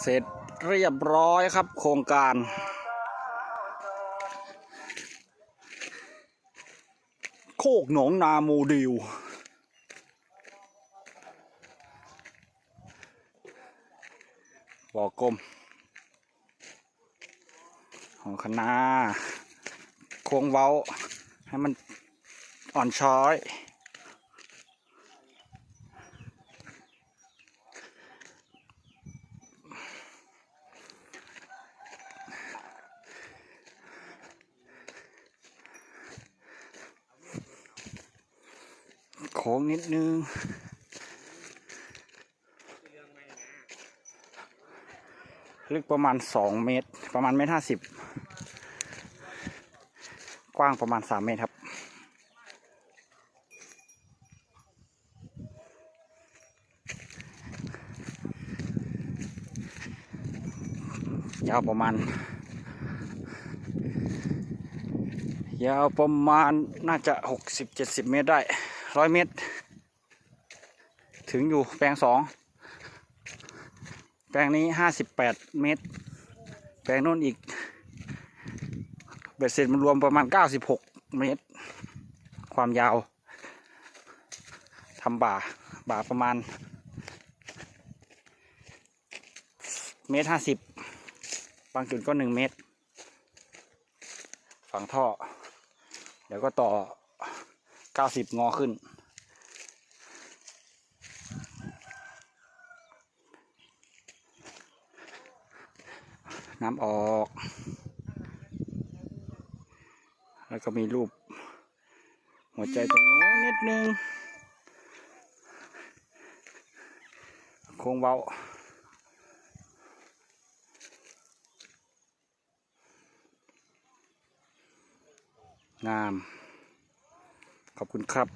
เสร็จเรียบร้อยครับโครงการ โคกหนองนาโมเดลบ่อกลมของคณะโค้งเว้า ให้มันอ่อนช้อย โค้งนิดนึง ลึกประมาณสองเมตร ประมาณเมตรห้าสิบกว้างประมาณสามเมตรครับ ยาวประมาณ ยาวประมาณน่าจะหกสิบเจ็ดสิบเมตรได้ ร้อยเมตร ถึงอยู่แปลงสองแปลงนี้ห้าสิบแปดเมตร แปลงโน้นอีกเบ็ดเสร็จมันรวมประมาณเก้าสิบหกเมตร ความยาวทำบ่าบ่าประมาณ เมตรห้าสิบบางจุดก็หนึ่งเมตร ฝังท่อ เดี๋ยวก็ต่อ เก้าสิบงอขึ้น น้ำออก แล้วก็มีรูป หัวใจตรงนู้นนิดนึง โค้งเบางาม ขอบคุณครับ